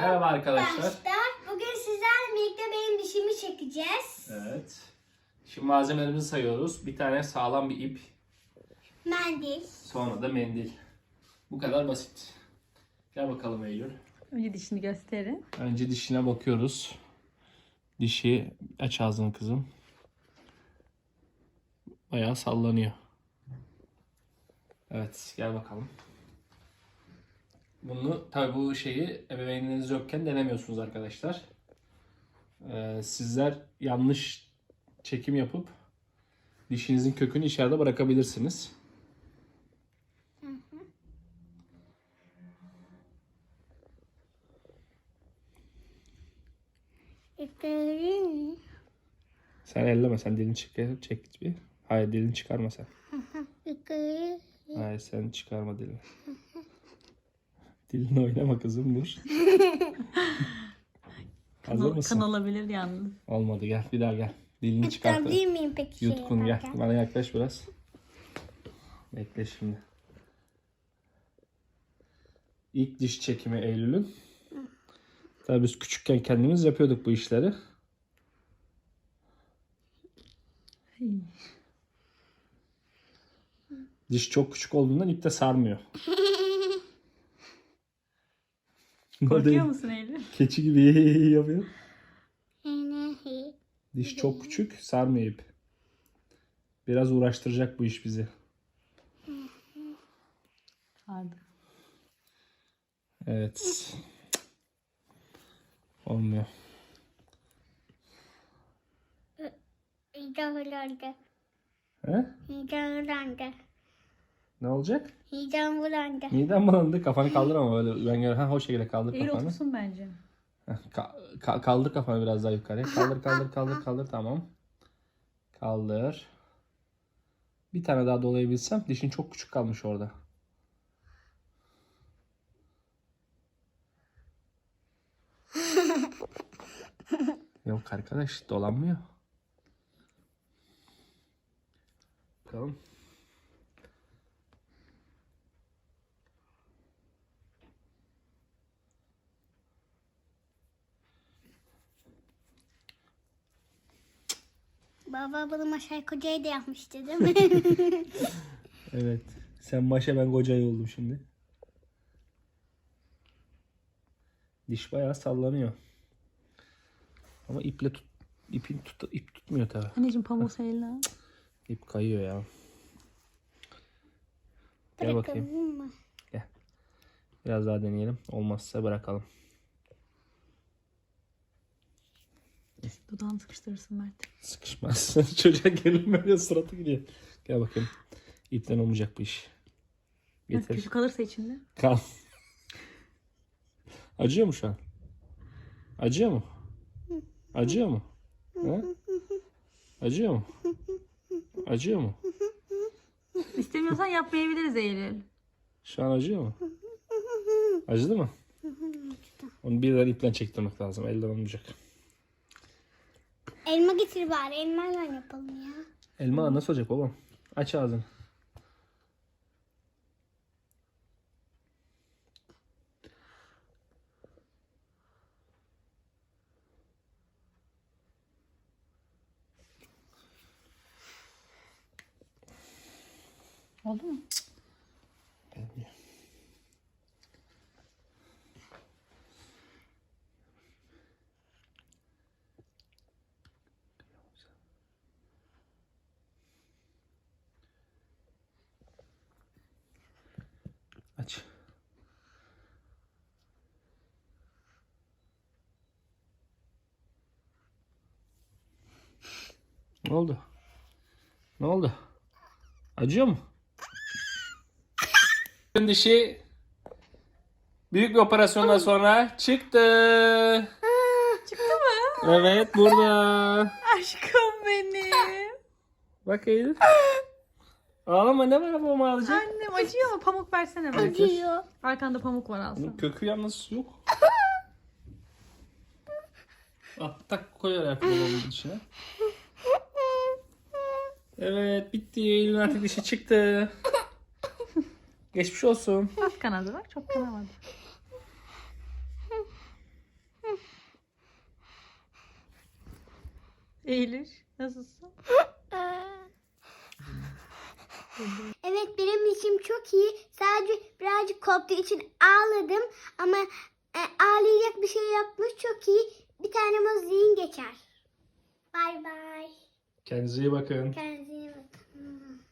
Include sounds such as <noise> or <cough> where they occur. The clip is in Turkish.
Merhaba arkadaşlar. Arkadaşlar bugün sizlerle birlikte benim dişimi çekeceğiz. Evet. Şimdi malzemelerimizi sayıyoruz. Bir tane sağlam bir ip, Mendil. sonra da mendil. Bu kadar basit. Gel bakalım Eylül. Önce dişini gösterin. Önce dişine bakıyoruz. Dişi aç ağzını kızım. Bayağı sallanıyor. Evet gel bakalım. Bunu tabi bu şeyi ebeveynleriniz yokken denemiyorsunuz arkadaşlar. Ee, sizler yanlış çekim yapıp dişinizin kökünü içeride bırakabilirsiniz. Yukarı mı? Sen elleme sen dilini çıkar çek bir. Hayır dilini çıkarma sen. Hayır sen çıkarma dilini. Dilini oynama kızım dur. <laughs> Hazır mısın? kan olabilir yalnız. Olmadı gel bir daha gel. Dilini çıkart. Çıkabilir miyim peki şey Yutkun gel. yaparken? Bana yaklaş biraz. Bekle şimdi. İlk diş çekimi Eylül'ün. Tabii biz küçükken kendimiz yapıyorduk bu işleri. Diş çok küçük olduğundan ip de sarmıyor. <laughs> Korkuyor musun Eylül? <laughs> Keçi gibi yapıyor. Diş çok küçük, sarmıyor ip. Biraz uğraştıracak bu iş bizi. Vardı. Evet. Olmuyor. Midem bulandı. He? Midem bulandı. Ne olacak? Midem bulandı. Miden bulandı. Kafanı kaldır ama öyle ben gör. Ha o şekilde kaldır Eylül kafanı. otursun bence. Ka- ka- kaldır kafanı biraz daha yukarıya. Kaldır kaldır kaldır kaldır tamam. Kaldır. Bir tane daha dolayabilsem dişin çok küçük kalmış orada. <laughs> Yok arkadaş dolanmıyor. Bakalım. Baba bunu Maşay Koca'yı da yapmıştı değil mi? <laughs> Evet. Sen Maşa ben Kocay oldum şimdi. Diş bayağı sallanıyor. Ama iple tut, ipin tut, ip tutmuyor tabi. Anneciğim eline al. <laughs> İp kayıyor ya. Gel bakayım. Bırakalım mı? Biraz daha deneyelim. Olmazsa bırakalım. Dudağını sıkıştırırsın Mert. Sıkışmaz. <laughs> Çocuğa gelin böyle suratı gidiyor. Gel bakayım. İpten olmayacak bu iş. Mert Getir. küçük kalırsa içinde. Kal. Acıyor mu şu an? Acıyor mu? Acıyor mu? He? Acıyor mu? Acıyor mu? İstemiyorsan yapmayabiliriz Eylül. Şu an acıyor mu? Acıdı mı? Onu birden ipten çektirmek lazım. Elden olmayacak. Elma getir bari. Elmayla yapalım ya. Elma nasıl olacak babam? Aç ağzını. Oldu mu? Ne oldu? Ne oldu? Acıyor mu? dişi büyük bir operasyondan sonra çıktı. Çıktı mı? Evet burada. Aşkım benim. Bak Eylül. Ağlama ne var babam ağlayacak? Annem acıyor mu? Pamuk versene bana. Acıyor. Arkanda pamuk var alsana. Bunun kökü yalnız yok. Al <laughs> tak koy artık babamın dişine. Evet bitti. Eylül artık dişi çıktı. Geçmiş olsun. Az kanadı var. Çok kanamadı. Eylül nasılsın? Evet benim işim çok iyi. Sadece birazcık koptuğu için ağladım. Ama e, ağlayacak bir şey yapmış çok iyi. Bir tane muz geçer. Bay bay. Kendinize iyi bakın. Kendinize iyi bakın.